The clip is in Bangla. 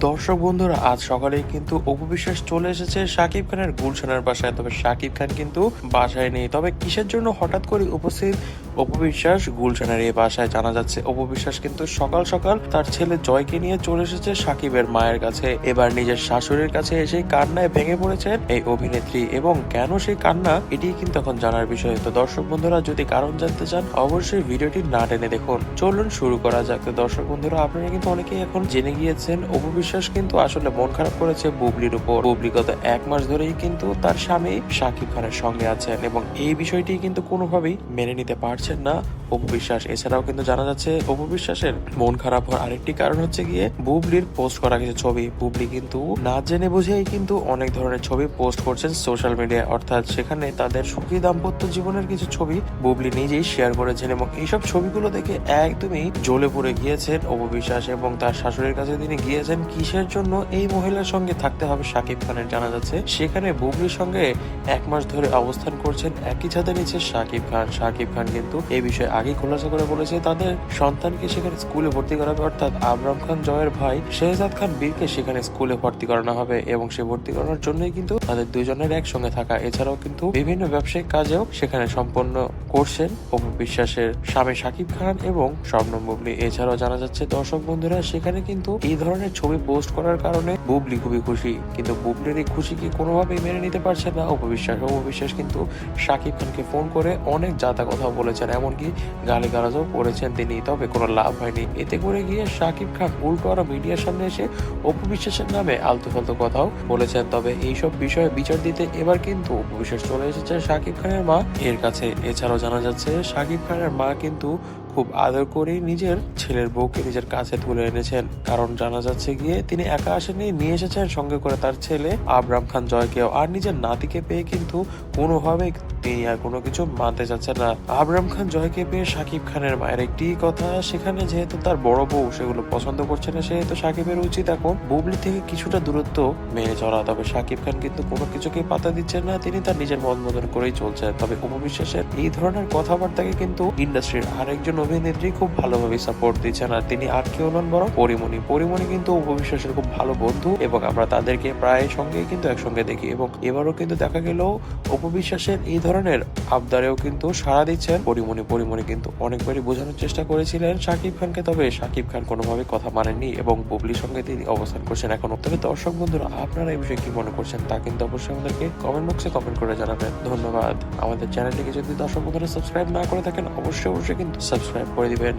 দর্শক বন্ধুরা, আজ সকালে কিন্তু অপবিশ্বাস চলে এসেছে সাকিব খানের গুলশানের বাসায়। তবে সাকিব খান কিন্তু বাসায় নেই। তবে কিসের জন্য হঠাৎ করে উপস্থিত অপু বিশ্বাস গুলশানের এই বাসায় জানা যাচ্ছে, অপবিশ্বাস কিন্তু সকাল সকাল তার ছেলে জয়কে নিয়ে চলে এসেছে সাকিবের মায়ের কাছে। এবার নিজের শাশুড়ির কাছে এসে কান্নায় ভেঙে পড়েছেন এই অভিনেত্রী এবং কেন সেই কান্না এটি কিন্তু এখন জানার বিষয়। তো দর্শক বন্ধুরা, যদি কারণ জানতে চান, অবশ্যই ভিডিওটি না টেনে দেখুন। চলুন শুরু করা যাক। তো দর্শক বন্ধুরা, আপনারা কিন্তু অনেকেই এখন জেনে গিয়েছেন, অপবিশ্বাস কিন্তু আসলে মন খারাপ করেছে বুবলির উপর। বুবলি গত এক মাস ধরেই কিন্তু তার স্বামী সাকিব খানের সঙ্গে আছেন এবং এই বিষয়টি কিন্তু কোনোভাবেই মেনে নিতে পারছেন না অপু বিশ্বাস। এছাড়াও কিন্তু জানা যাচ্ছে অপু বিশ্বাসের মন খারাপ হওয়ার আরেকটি কারণ হচ্ছে গিয়ে বুবলির পোস্ট করা কিছু ছবি। বুবলি কিন্তু না জেনে বুঝেই কিন্তু অনেক ধরনের ছবি পোস্ট করছেন সোশ্যাল মিডিয়ায়। অর্থাৎ সেখানে তাদের সুখী দাম্পত্য জীবনের কিছু ছবি বুবলি নিজেই শেয়ার করেছেন এবং এইসব ছবিগুলো দেখে একদমই জ্বলে পড়ে গিয়েছেন অপু বিশ্বাস এবং তার শাশুড়ির কাছে তিনি গিয়েছেন কিসের জন্য এই মহিলার সঙ্গে থাকতে হবে সাকিব খানের জানা যাচ্ছে। সেখানে বুবলির সঙ্গে এক মাস ধরে অবস্থান করছেন একই ছাদের নিচে সাকিব খান। সাকিব খান কিন্তু এই বিষয়ে আগে খোলাসা করে বলেছে তাদের সন্তানকে সেখানে স্কুলে ভর্তি করাবে। অর্থাৎ আবরাম খান জয়ের ভাই শেহজাদ খান বীরকে সেখানে স্কুলে ভর্তি করানো হবে এবং সে ভর্তি করানোর জন্যই কিন্তু তাদের দুজনের একসঙ্গে থাকা। এছাড়াও কিন্তু বিভিন্ন ব্যবসায়িক কাজেও সেখানে সম্পন্ন করছেন অপু বিশ্বাসের স্বামী সাকিব খান এবং স্বপ্নম বুবলি এছাড়াও জানা যাচ্ছে, দর্শক বন্ধুরা, সেখানে কিন্তু এই ধরনের ছবি পোস্ট করার কারণে বুবলি খুবই খুশি। কিন্তু বুবলির এই খুশি খুশিকে কোনোভাবেই মেনে নিতে পারছে না? অপু বিশ্বাস অপু বিশ্বাস কিন্তু সাকিব খানকে ফোন করে অনেক জাতা কথা বলেছেন। এমনকি গালি গালাজও করেছেন তিনি, তবে কোনো লাভ হয়নি। এতে করে গিয়ে শাকিব খান উল্টো আরও মিডিয়ার সামনে এসে অপু বিশ্বাসের নামে আলতু ফালতু কথাও বলেছেন। তবে এইসব বিষয়ে বিচার দিতে এবার কিন্তু অপু বিশ্বাস চলে এসেছে শাকিব খানের মা এর কাছে। এছাড়াও জানা যাচ্ছে শাকিব খানের মা কিন্তু খুব আদর করেই নিজের ছেলের বউকে নিজের কাছে তুলে এনেছেন। কারণ জানা যাচ্ছে গিয়ে তিনি একা আসেনি নিয়ে এসেছেন সঙ্গে করে তার ছেলে আবরাম খান জয়কেও। আর নিজের নাতিকে পেয়ে কিন্তু কোনোভাবে তিনি আর কোনো কিছু মানতে চাচ্ছেন না। আবরাম খান জয়কে পেয়ে সাকিব খানের মায়ের একটি কথা, সেখানে যেহেতু তার বড় বউ সেগুলো পছন্দ করছে না, সেহেতু সাকিবের উচিত এখন বুবলি থেকে কিছুটা দূরত্ব মেনে চলা। তবে সাকিব খান কিন্তু কোনো কিছুকেই পাতা দিচ্ছেন না, তিনি তার নিজের মন মতন করেই চলছেন। তবে উপবিশ্বাসের এই ধরনের কথাবার্তাকে কিন্তু ইন্ডাস্ট্রির আরেকজন অভিনেত্রী খুব ভালোভাবে সাপোর্ট দিচ্ছেন আর তিনি আর কেউ নন বরং পরিমণি। পরিমণি কিন্তু উপবিশ্বাসের খুব ভালো বন্ধু এবং আমরা তাদেরকে প্রায় সঙ্গে কিন্তু একসঙ্গে দেখি এবং এবারও কিন্তু দেখা গেল উপবিশ্বাসের এই ধরনের আবদারেও কিন্তু সাড়া দিচ্ছেন পরিমণি। পরিমণি কিন্তু অনেকবারই বোঝানোর চেষ্টা করেছিলেন সাকিব খানকে, তবে সাকিব খান কোনোভাবে কথা মানেননি এবং বুবলির সঙ্গে তিনি অবস্থান করছেন এখন। তবে দর্শক বন্ধুরা, আপনারা এই বিষয়ে কি মনে করছেন তা কিন্তু অবশ্যই আমাদেরকে কমেন্ট বক্সে কমেন্ট করে জানাবেন। ধন্যবাদ। আমাদের চ্যানেলটিকে যদি দর্শক বন্ধুরা সাবস্ক্রাইব না করে থাকেন, অবশ্যই অবশ্যই কিন্তু সাবস্ক্রাইব করে দিবেন।